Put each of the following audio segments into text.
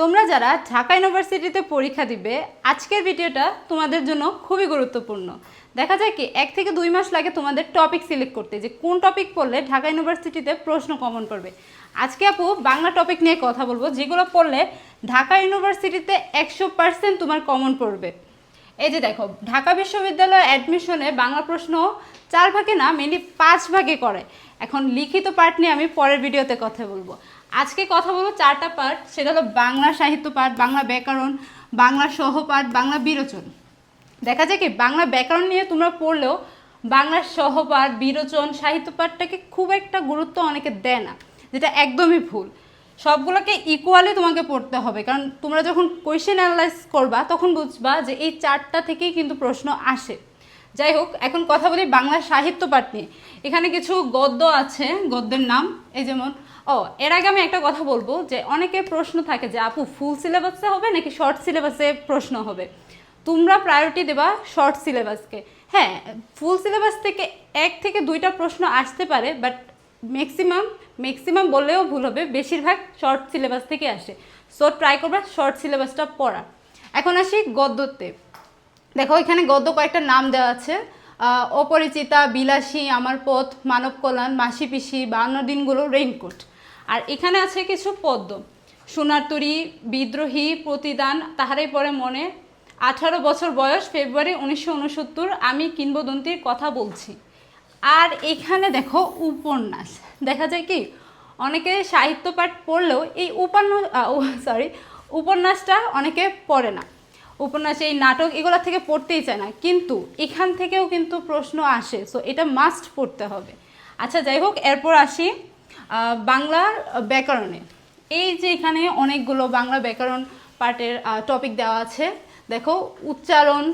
তোমরা যারা ঢাকা ইউনিভার্সিটিতে পরীক্ষা দিবে, আজকের ভিডিওটা তোমাদের জন্য খুবই গুরুত্বপূর্ণ। দেখা যায় কি, এক থেকে দুই মাস লাগে তোমাদের টপিক সিলেক্ট করতে, যে কোন টপিক পড়লে ঢাকা ইউনিভার্সিটিতে প্রশ্ন কমন পড়বে আজকে আপু বাংলা টপিক নিয়ে কথা বলব, যেগুলো পড়লে ঢাকা ইউনিভার্সিটিতে একশো পার্সেন্ট তোমার কমন পড়বে। এই যে দেখো, ঢাকা বিশ্ববিদ্যালয় অ্যাডমিশনে বাংলা প্রশ্ন চার ভাগে না মেনলি পাঁচ ভাগে করে। এখন লিখিত পার্ট নিয়ে আমি পরের ভিডিওতে কথা বলব। আজকে কথা বলব চারটা পার্ট সেটা হলো বাংলা সাহিত্য পাঠ বাংলা ব্যাকরণ, বাংলা সহপাঠ বাংলা বিরোচন। দেখা যায় কি বাংলা ব্যাকরণ নিয়ে তোমরা পড়লেও বাংলা সহপাঠ বিরোচন, সাহিত্য পাঠটাকে খুব একটা গুরুত্ব অনেকে দেয় না, যেটা একদমই ভুল। সবগুলোকে ইকুয়ালি তোমাকে পড়তে হবে, কারণ তোমরা যখন কোয়েশ্চেন অ্যানালাইজ করবা, তখন বুঝবা যে এই চারটা থেকেই কিন্তু প্রশ্ন আসে। যাই হোক, এখন কথা বলি বাংলা সাহিত্য পাঠ নিয়ে। এখানে কিছু গদ্য আছে, গদ্যের নাম, এই যেমন, ও, এর আগে আমি একটা কথা বলব যে অনেকে প্রশ্ন থাকে যে, আপু ফুল সিলেবাসে হবে নাকি শর্ট সিলেবাসে প্রশ্ন হবে? তোমরা প্রায়োরিটি দেবা শর্ট সিলেবাসকে হ্যাঁ ফুল সিলেবাস থেকে এক থেকে দুইটা প্রশ্ন আসতে পারে বাট ম্যাক্সিমাম ম্যাক্সিমাম বললেও ভুল হবে, বেশিরভাগ শর্ট সিলেবাস থেকে আসে। সো ট্রাই করবা শর্ট সিলেবাসটা পড়া। এখন আসি গদ্যতে। দেখো, এখানে গদ্য কয়েকটা নাম দেওয়া আছে। অপরিচিতা, বিলাসী, আমার পথ মানব কল্যাণ, মাসি পিসি বান্ন দিনগুলো রেইনকোট আর এখানে আছে কিছু পদ্ম। সোনারতরী বিদ্রোহী, প্রতিদান, তাহারাই পরে মনে। আঠারো বছর বয়স, ফেব্রুয়ারি উনিশশো উনসত্তর, আমি কিংবদন্তির কথা বলছি। আর এখানে দেখো উপন্যাস। দেখা যায় কি, অনেকে সাহিত্য পাঠ পড়লেও এই উপন্যাস সরি উপন্যাসটা অনেকে পড়ে না। উপন্যাস, এই নাটক এগুলো থেকে পড়তেই চায় না। কিন্তু এখান থেকেও কিন্তু প্রশ্ন আসে সো এটা মাস্ট পড়তে হবে। আচ্ছা যাই হোক, এরপর আসি বাংলার ব্যাকরণে। এই যে এখানে অনেকগুলো বাংলা ব্যাকরণ পার্টের টপিক দেওয়া আছে। দেখো, উচ্চারণ,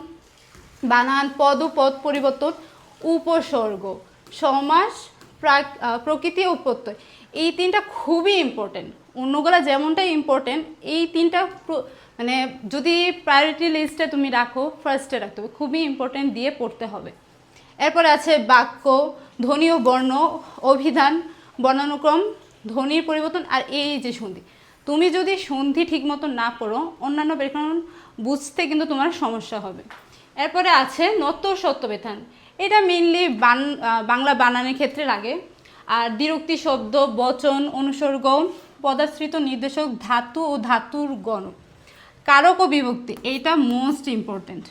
বানান, পদ ও পদ পরিবর্তন, উপসর্গ, সমাস, প্রাক- প্রকৃতি ও প্রত্যয়। এই তিনটা খুবই ইম্পর্টেন্ট অন্যগুলো যেমনটাই ইম্পর্টেন্ট এই তিনটা মানে যদি প্রায়োরিটি লিস্টে তুমি রাখো ফার্স্টে রাখতে হবে। খুবই ইম্পর্টেন্ট দিয়ে পড়তে হবে। এরপরে আছে বাক্য, ধ্বনি ও বর্ণ, অভিধান, বর্ণানুক্রম, ধ্বনির পরিবর্তন আর এই যে সন্ধি। তুমি যদি সন্ধি ঠিক মতো না পড়ো, অন্যান্য ব্যাকরণ বুঝতে কিন্তু তোমার সমস্যা হবে। এরপরে আছে নত ও সত্যবিধান এটা মেনলি বান বাংলা বানানের ক্ষেত্রে লাগে। আর দ্বিরুক্তি শব্দ, বচন, অনুসর্গ, পদাশ্রিত নির্দেশক, ধাতু ও ধাতুর গণ। কারক ও বিভক্তি এইটা মোস্ট ইম্পর্টেন্ট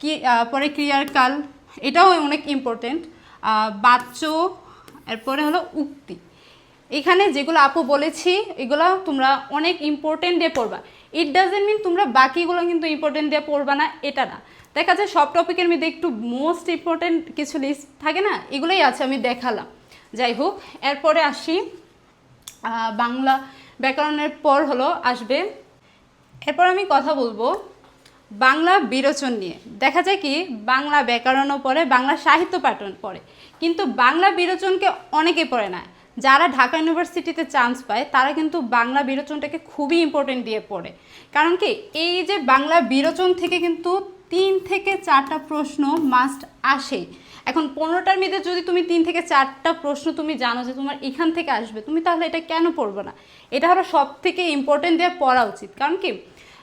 কি পরে ক্রিয়ার কাল এটাও অনেক ইম্পর্টেন্ট বাচ্য, এরপরে হলো উক্তি। এখানে যেগুলো আপু বলেছি, এগুলো তোমরা অনেক ইম্পর্টেন্ট দিয়ে পড়বা। ইট ডাজেন্ট মিন তোমরা বাকিগুলো কিন্তু ইম্পর্টেন্ট দিয়ে পড়বা না, এটা না। দেখা যায় সব টপিকের মধ্যে একটু মোস্ট ইম্পর্টেন্ট কিছু লিস্ট থাকে না, এগুলোই আছে, আমি দেখালাম। যাই হোক, এরপরে আসি বাংলা ব্যাকরণের পর হলো আসবে এরপর আমি কথা বলব বাংলা বিরোচন নিয়ে। দেখা যায় কি, বাংলা ব্যাকরণও পড়ে, বাংলা সাহিত্য পাঠন পড়ে। কিন্তু বাংলা বিরোচনকে অনেকে পড়ে না। যারা ঢাকা ইউনিভার্সিটিতে চান্স পায়, তারা কিন্তু বাংলা বিরোচনটাকে খুবই ইম্পর্টেন্ট দিয়ে পড়ে। কারণ কি, এই যে বাংলা বিরোচন থেকে কিন্তু তিন থেকে চারটা প্রশ্ন মাস্ট আসে। এখন পনেরোটার মধ্যে যদি তুমি তিন থেকে চারটা প্রশ্ন তুমি জানো যে তোমার এখান থেকে আসবে, তুমি তাহলে এটা কেন পড়বে না? এটা হলো সব থেকে ইম্পর্টেন্ট দিয়ে পড়া উচিত। কারণ কি?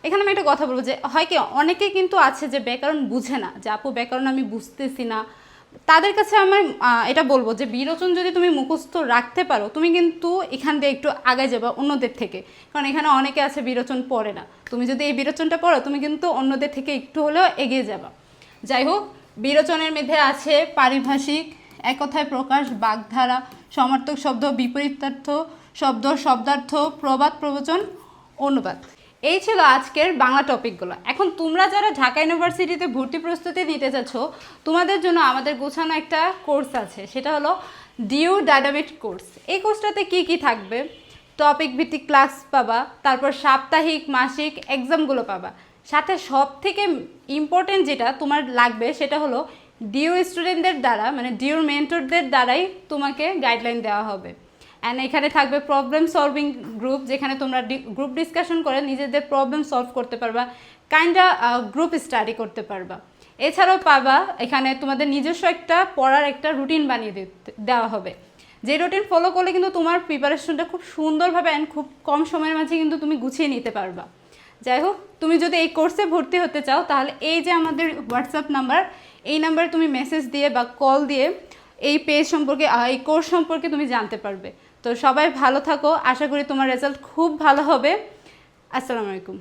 এখানে আমি একটা কথা বলব যে, হয় কি, অনেকে কিন্তু আছে যে ব্যাকরণ বুঝে না, যে আপু ব্যাকরণ আমি বুঝতেছি না তাদের কাছে আমার এটা বলব যে বিরোচন যদি তুমি মুখস্থ রাখতে পারো, তুমি কিন্তু এখান দিয়ে একটু আগে যাবা অন্যদের থেকে। কারণ এখানে অনেকে আছে বিরোচন পড়ে না। তুমি যদি এই বিরোচনটা পড়ো, তুমি কিন্তু অন্যদের থেকে একটু হলেও এগিয়ে যাবা। যাই হোক, বিরোচনের মধ্যে আছে পারিভাষিক, এক কথায় প্রকাশ, বাগধারা, সমার্থক শব্দ, বিপরীতার্থ শব্দ, শব্দার্থ, প্রবাদ, প্রবচন, অনুবাদ। এই ছিল আজকের বাংলা টপিকগুলো। এখন তোমরা যারা ঢাকা ইউনিভার্সিটিতে ভর্তি প্রস্তুতি নিতে চাচ্ছ তোমাদের জন্য আমাদের গোছানো একটা কোর্স আছে, সেটা হলো ডিউ ডায়নামিক কোর্স এই কোর্সটাতে কি কি থাকবে? টপিক ভিত্তিক ক্লাস পাবা, তারপর সাপ্তাহিক, মাসিক এক্সামগুলো পাবা। সাথে সব থেকে ইম্পর্টেন্ট যেটা তোমার লাগবে, সেটা হলো ডিউ স্টুডেন্টদের দ্বারা মানে ডিউর মেন্টরদের দ্বারাই তোমাকে গাইডলাইন দেওয়া হবে। অ্যান্ড এখানে থাকবে প্রবলেম সলভিং গ্রুপ যেখানে তোমরা গ্রুপ ডিসকাশন করে নিজেদের প্রবলেম সলভ করতে পারবা কাইন্ডা গ্রুপ স্টাডি করতে পারবা। এছাড়াও পাবা, এখানে তোমাদের নিজস্ব একটা পড়ার একটা রুটিন বানিয়ে দেওয়া হবে। যে রুটিন ফলো করলে কিন্তু তোমার প্রিপারেশনটা খুব সুন্দরভাবে অ্যান্ড খুব কম সময়ের মাঝে কিন্তু তুমি গুছিয়ে নিতে পারবা। যাই হোক, তুমি যদি এই কোর্সে ভর্তি হতে চাও, তাহলে এই যে আমাদের হোয়াটসঅ্যাপ নাম্বার এই নাম্বারে তুমি মেসেজ দিয়ে বা কল দিয়ে এই পেজ সম্পর্কে এই কোর্স সম্পর্কে তুমি জানতে পারবে। তো সবাই ভালো থাকো। আশা করি তোমার রেজাল্ট খুব ভালো হবে। আসসালামু আলাইকুম।